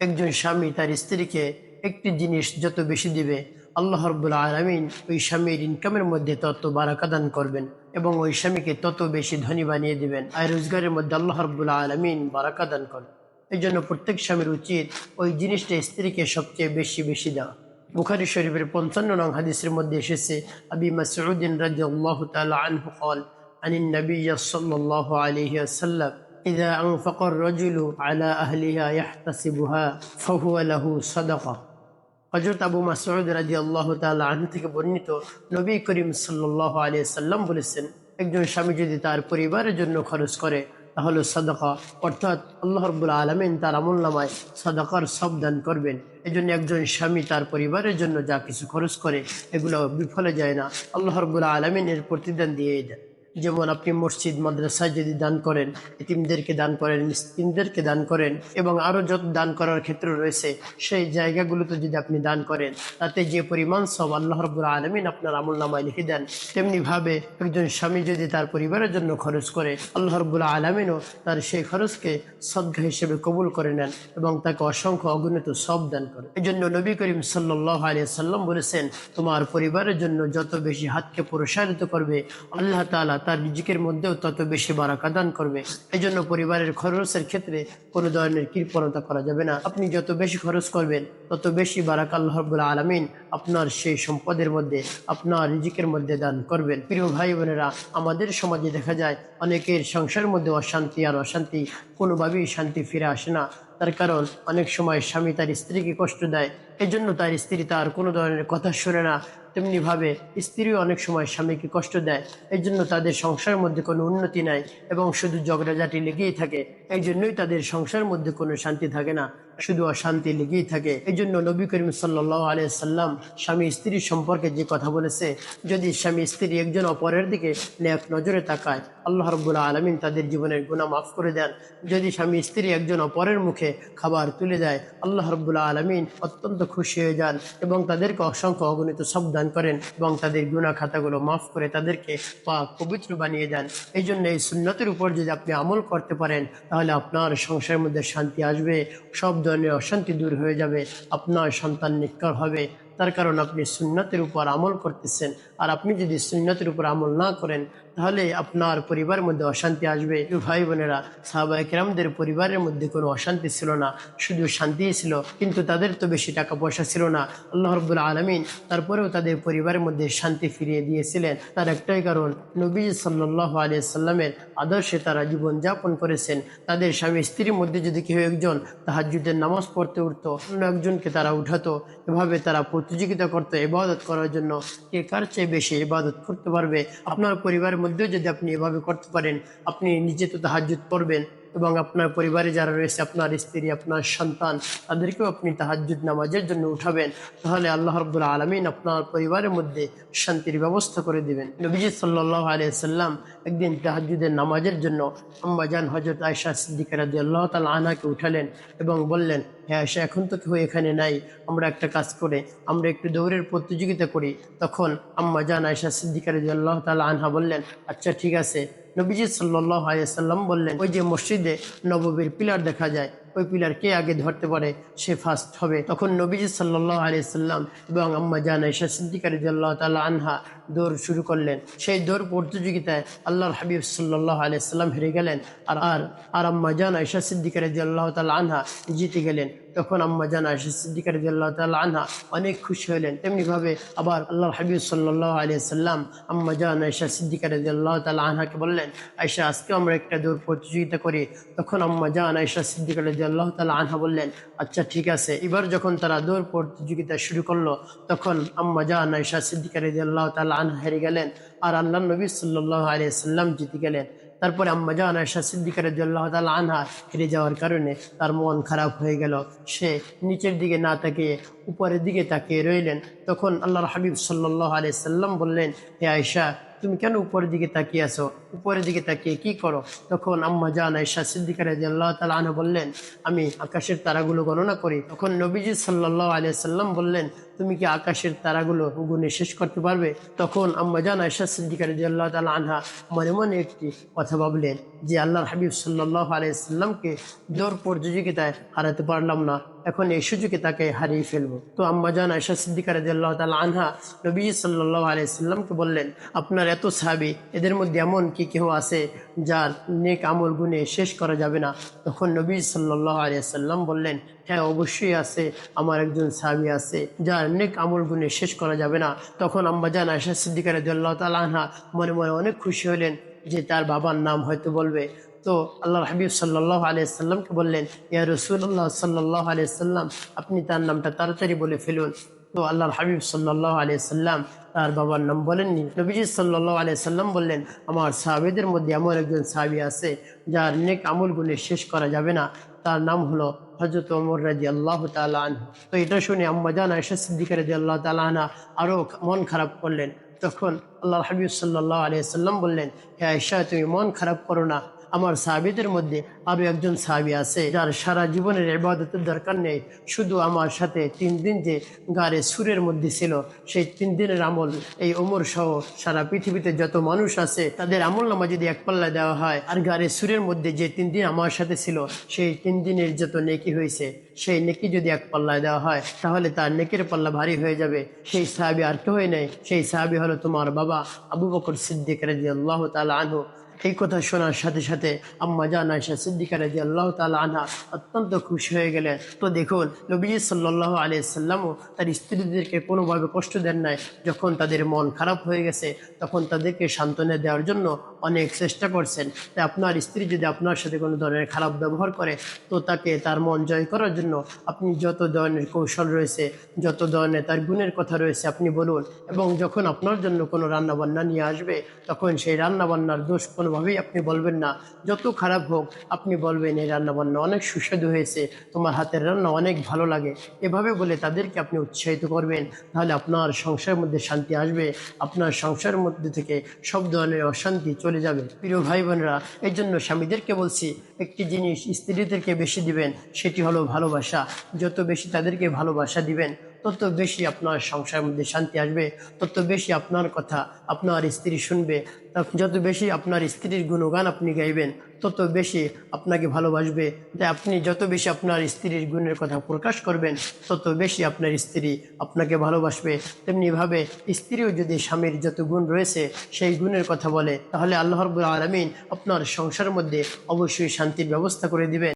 একজন স্বামী তার স্ত্রীকে একটি জিনিস যত বেশি দিবে, আল্লাহ রব্বুল্লা আলমিন ওই স্বামীর ইনকামের মধ্যে তত বারাকা দান করবেন এবং ওই স্বামীকে তত বেশি ধনী বানিয়ে দিবেন। আর রোজগারের মধ্যে আল্লাহ রব্বুল্লা আলমিন বারাকা দান করেন এই জন্য প্রত্যেক স্বামীর উচিত ওই জিনিসটা স্ত্রীকে সবচেয়ে বেশি বেশি দেওয়া। বুখারি শরীফের পঞ্চান্ন নং হাদিসের মধ্যে এসেছে, আবি মাসউদ্দিন রাজি আল্লাহ তাল আনহু কল আনিন নবী সাল আলহিয়া সাল্লাম إذا أنفق الرجل على أهلها يحتسبها فهو له صدقة হজরত আবু মাসউদ রাজি আল্লাহ তাআলা আনহু থেকে বর্ণিত নবী করিম সাল্লাহ আলিয়া সাল্লাম বলেছেন একজন স্বামী যদি তার পরিবারের জন্য খরচ করে তাহলে সাদাকা অর্থাৎ আল্লাহ রব্বুল আলমিন তার আমল নামায় সাদাকার সব দান করবেন এই জন্য একজন স্বামী তার পরিবারের জন্য যা কিছু খরচ করে এগুলো বিফলে যায় না আল্লাহ রব্বুল আলমিন এর প্রতিদান দিয়ে দেন যেমন আপনি মসজিদ মাদ্রাসায় যদি দান করেন ইতিমদেরকে দান করেন মিসকিনদেরকে দান করেন, এবং আরও যত দান করার ক্ষেত্র রয়েছে, সেই জায়গাগুলোতে যদি আপনি দান করেন, তাতে যে পরিমাণ সব আল্লাহ রব্বুল আলমিন আপনার আমল নামায় লিখে দেন, তেমনিভাবে একজন স্বামী যদি তার পরিবারের জন্য খরচ করে, আল্লাহ রব্বুল আলমিনও তার সেই খরচকে সদ্গা হিসেবে কবুল করে নেন এবং তাকে অসংখ্য অগণিত সব দান করে এই জন্য নবী করিম সাল্লাহ আলিয়া সাল্লাম বলেছেন, তোমার পরিবারের জন্য যত বেশি হাতকে প্রসারিত করবে, আল্লাহ তালা তার রিজিকের মধ্যেও তত বেশি বারাকা দান করবে। এই জন্য পরিবারের খরচের ক্ষেত্রে কোনো ধরনের কৃপণতা করা যাবে না। আপনি যত বেশি খরচ করবেন, তত বেশি বারাক আল্লাহ রব্বুল আলমিন আপনার সেই সম্পদের মধ্যে, আপনার রিজিকের মধ্যে দান করবেন। প্রিয় ভাই বোনেরা, আমাদের সমাজে দেখা যায়, অনেকের সংসারের মধ্যে অশান্তি আর অশান্তি, কোনোভাবেই শান্তি ফিরে আসে না। তার কারণ, অনেক সময় স্বামী তার স্ত্রীকে কষ্ট দেয়। এই জন্য তার স্ত্রী তার কোনো ধরনের কথা শোনে না। তেমনিভাবে স্ত্রীও অনেক সময় স্বামীকে কষ্ট দেয়। এই জন্য তাদের সংসারের মধ্যে কোনো উন্নতি নাই এবং শুধু ঝগড়াঝাটি লেগেই থাকে। এই জন্যই তাদের সংসারের মধ্যে কোনো শান্তি থাকে না। শুধু অশান্তি লেগেই থাকে। এই জন্য নবী করিম সাল্লাহ আলিয়া সাল্লাম স্বামী স্ত্রীর সম্পর্কে যে কথা বলেছে, যদি স্বামী স্ত্রী একজন অপরের দিকে নেক নজরে তাকায়, আল্লাহ রব্বুল্লাহ আলমিন তাদের জীবনের গুণা মাফ করে দেন। যদি স্বামী স্ত্রী একজন অপরের মুখে খাবার তুলে দেয়, আল্লাহ রব্বুল্লাহ আলমিন অত্যন্ত খুশি হয়ে যান এবং তাদেরকে অসংখ্য অগণিত সব দান করেন এবং তাদের গুণা খাতাগুলো মাফ করে তাদেরকে পা পবিত্র বানিয়ে দেন। এই জন্য এই সুন্নতের উপর যদি আপনি আমল করতে পারেন, তাহলে আপনার সংসারের মধ্যে শান্তি আসবে, সব ধরনের অশান্তি দূর হয়ে যাবে, আপনার সন্তান নিকর হবে। তার কারণ আপনি সুন্নতের উপর আমল করতেছেন। আর আপনি যদি সুন্নতের উপর আমল না করেন তাহলে আপনার পরিবারের মধ্যে অশান্তি আসবে। ভাই বোনেরা সাহাবা একরামদের পরিবারের মধ্যে কোনো অশান্তি ছিল না। শুধু শান্তি ছিল, কিন্তু তাদের তো বেশি টাকা পয়সা ছিল না। আল্লাহ রব্বুল আলমিন তারপরেও তাদের পরিবারের মধ্যে শান্তি ফিরিয়ে দিয়েছিলেন। তার একটাই কারণ, নবী সাল্লাহ আলিয়া সাল্লামের আদর্শে তারা জীবনযাপন করেছেন। তাদের স্বামী স্ত্রীর মধ্যে যদি কেউ একজন তাহাজুদের নামাজ পড়তে উঠতো, অন্য একজনকে তারা উঠাতো। এভাবে তারা প্রতিযোগিতা করতো, ইবাদত করার জন্য। কে কার চেয়ে বেশি ইবাদত করতে পারবে? আপনার পরিবারের মধ্যেও যদি আপনি এভাবে করতে পারেন, আপনি নিজে তো তাহাজুদ পড়বেন এবং আপনার পরিবারে যারা রয়েছে, আপনার স্ত্রী, আপনার সন্তান, তাদেরকেও আপনি তাহাজুদ নামাজের জন্য উঠাবেন। তাহলে আল্লাহ রব্বুল আলমিন আপনার পরিবারের মধ্যে শান্তির ব্যবস্থা করে দিবেন। নবীজি সাল্লাহ আলিয়া সাল্লাম একদিন তাহাজুদের নামাজের জন্য আম্মাজান হজরত আয়সা সিদ্দিকা রাজি আল্লাহ তালা আনাকে উঠালেন এবং বললেন হ্যাঁ সে এখন তো কেউ এখানে নাই। আমরা একটা কাজ করে, আমরা একটু দৌড়ের প্রতিযোগিতা করি। তখন আম্মা জান আয়সা সিদ্দিকারি আল্লাহ তালা আনহা বললেন আচ্ছা ঠিক আছে। নবীজি সাল্লাহ আলিয়াল্লাম বললেন, ওই যে মসজিদে নববীর পিলার দেখা যায় ওই পিলার কে আগে ধরতে পারে, সে ফার্স্ট হবে। তখন নবীজি সাল্লাহ আলিয়াল্লাম এবং আম্মা জান আয়সা সিদ্দিকারী আল্লাহ তালা আনহা দৌড় শুরু করলেন। সেই দৌড় প্রতিযোগিতায় আল্লাহর হাবিব সাল্লাহ আলিয়াল্লাম হেরে গেলেন আর আর আর আম্মা জান আয়সা সিদ্দিকারী আল্লাহ তালা আনহা জিতে গেলেন। তখন আম্মা জান আয়সা সিদ্দিকা রাজি আল্লাহ তালা আনহা অনেক খুশি হলেন। তেমনিভাবে আবার আল্লাহ হাবিব সাল্লাহ আলিয়া সাল্লাম আম্মা জান আয়সা সিদ্দিকা রাজি আল্লাহ তালা আনহাকে বললেন আয়সা আজকে আমরা একটা দৌড় প্রতিযোগিতা করি। তখন আম্মা জান আয়সা সিদ্দিকা আল্লাহ তালা আনহা বললেন আচ্ছা ঠিক আছে। এবার যখন তারা দৌড় প্রতিযোগিতা শুরু করল, তখন আম্মা জান আয়সা সিদ্দিকা আল্লাহ তালা আনহা হেরে গেলেন আর আল্লাহ নবী সাল্লাহ আলিয়া সাল্লাম জিতে গেলেন। তারপরে আম্মা জান আয়সা সিদ্দিকা রাজিয়াল্লাহ তাল আনহা হেরে যাওয়ার কারণে তার মন খারাপ হয়ে গেল। সে নিচের দিকে না তাকিয়ে উপরের দিকে তাকিয়ে রইলেন। তখন আল্লাহর হাবিব সাল্লাহ আলিয়া সাল্লাম বললেন, হে আয়সা তুমি কেন উপরের দিকে তাকিয়ে আসো উপরের দিকে তাকিয়ে কি করো? তখন আম্মা জান আয়সা সিদ্দিকা রাজি আল্লাহ আনহা বললেন, আমি আকাশের তারাগুলো গণনা করি। তখন নবীজি সাল্লাহ আলিয়া সাল্লাম বললেন তুমি কি আকাশের তারাগুলো গুণে শেষ করতে পারবে? তখন আম্মা জান আয়সা সিদ্দিকা রাজি আল্লাহ তালা আনহা মনে মনে একটি কথা ভাবলেন যে আল্লাহর হাবিব সাল্লাহ আলাইসাল্লামকে দৌড় প্রতিযোগিতায় হারাতে পারলাম না। এখন এই সুযোগে তাকে হারিয়ে ফেলব। তো আম্মা জান আয়সা সিদ্দিকা রাজি আল্লাহ তালা আনহা নবী সাল্লাহ আলাইসাল্লামকে বললেন, আপনার এত সাহাবি, এদের মধ্যে এমন কি কেউ আছে যার নেক আমল গুণে শেষ করা যাবে না? তখন নবী সাল্লাহ আলিয়াল্লাম বললেন হ্যাঁ অবশ্যই আছে। আমার একজন সাহাবি আছে, যার নেক আমল গুণে শেষ করা যাবে না। তখন আম্মা জান আয়সা সিদ্দিকা রাজি আল্লাহ তালা আনহা মনে মনে অনেক খুশি হলেন যে তার বাবার নাম হয়তো বলবে। তো আল্লাহ হাবিব সাল্লাহ আলিয়াল্লামকে বললেন, ইয়া রসুল্লাহ সাল্লাহ আলিয়াল্লাম আপনি তার নামটা তাড়াতাড়ি বলে ফেলুন। তো আল্লাহর হাবিব সাল্লাহ আলিয়াল্লাম তার বাবার নাম বলেননি। নবীজি সাল্লাহ আলিয়াল্লাম বললেন, আমার সাহাবিদের মধ্যে এমন একজন সাহাবি আছে, যার নেক আমল গুণে শেষ করা যাবে না। তার নাম হলো হজরত অমর রাজি আল্লাহ তালা আনহু। তো এটা শুনে আম্মাজান আয়সা সিদ্দিকা রাজি আল্লাহ তালা আরও মন খারাপ করলেন। তখন আল্লাহ হাবিব সাল্লাহ আলিয়াল্লাম বললেন হ্যাঁ ঈশা তুমি মন খারাপ করো না। আমার সাহাবিদের মধ্যে আরও একজন সাহাবি আছে, যার সারা জীবনের ইবাদতের দরকার নেই। শুধু আমার সাথে তিন দিন যে গাড়ে সুরের মধ্যে ছিল, সেই তিন দিনের আমল, এই ওমর সহ সারা পৃথিবীতে যত মানুষ আছে, তাদের আমল নামা যদি এক পাল্লা দেওয়া হয়, আর গাড়ে সুরের মধ্যে যে তিন দিন আমার সাথে ছিল, সেই তিন দিনের যত নেকি হয়েছে, সেই নেকি যদি এক পাল্লায় দেওয়া হয়, তাহলে তার নেকের পাল্লা ভারী হয়ে যাবে। সেই সাহাবি আর কেউই নেই। সেই সাহাবি হলো তোমার বাবা আবু বকর সিদ্দিক রাজি আল্লাহ তালা আনহু। এই কথা শোনার সাথে সাথে আম্মা জান আয়সা সিদ্দিকা রাজি আল্লাহ তালা আনহা অত্যন্ত খুশি হয়ে গেলেন। তো দেখুন, নবী সাল্লাহ আলিয়া সাল্লামও তার স্ত্রীদেরকে কোনোভাবে কষ্ট দেন নাই। যখন তাদের মন খারাপ হয়ে গেছে, তখন তাদেরকে সান্ত্বনা দেওয়ার জন্য অনেক চেষ্টা করছেন। তাই আপনার স্ত্রী যদি আপনার সাথে কোনো ধরনের খারাপ ব্যবহার করে, তো তাকে তার মন জয় করার জন্য আপনি যত ধরনের কৌশল রয়েছে, যত ধরনের তার গুণের কথা রয়েছে, আপনি বলুন। এবং যখন আপনার জন্য কোনো রান্নাবান্না নিয়ে আসবে, তখন সেই রান্নাবান্নার দোষ কোনোভাবেই আপনি বলবেন না। যত খারাপ হোক, আপনি বলবেন, এই রান্নাবান্না অনেক সুস্বাদু হয়েছে। তোমার হাতের রান্না অনেক ভালো লাগে। এভাবে বলে তাদেরকে আপনি উৎসাহিত করবেন। তাহলে আপনার সংসারের মধ্যে শান্তি আসবে। আপনার সংসারের মধ্যে থেকে সব ধরনের অশান্তি চলে যাবে। প্রিয় ভাই বোনেরা এই জন্য স্বামীদেরকে বলছি, একটি জিনিস স্ত্রীদেরকে বেশি দিবেন, সেটি হলো ভালোবাসা। যত বেশি তাদেরকে ভালোবাসা দিবেন তত বেশি আপনার সংসারের মধ্যে শান্তি আসবে, তত বেশি আপনার কথা আপনার স্ত্রী শুনবে যত বেশি আপনার স্ত্রীর গুণগান আপনি গাইবেন, তত বেশি আপনাকে ভালোবাসবে। তাই আপনি যত বেশি আপনার স্ত্রীর গুণের কথা প্রকাশ করবেন, তত বেশি আপনার স্ত্রী আপনাকে ভালোবাসবে। তেমনিভাবে স্ত্রীও যদি স্বামীর যত গুণ রয়েছে, সেই গুণের কথা বলে, তাহলে আল্লাহ রবুল আলমিন আপনার সংসারের মধ্যে অবশ্যই শান্তির ব্যবস্থা করে দিবেন।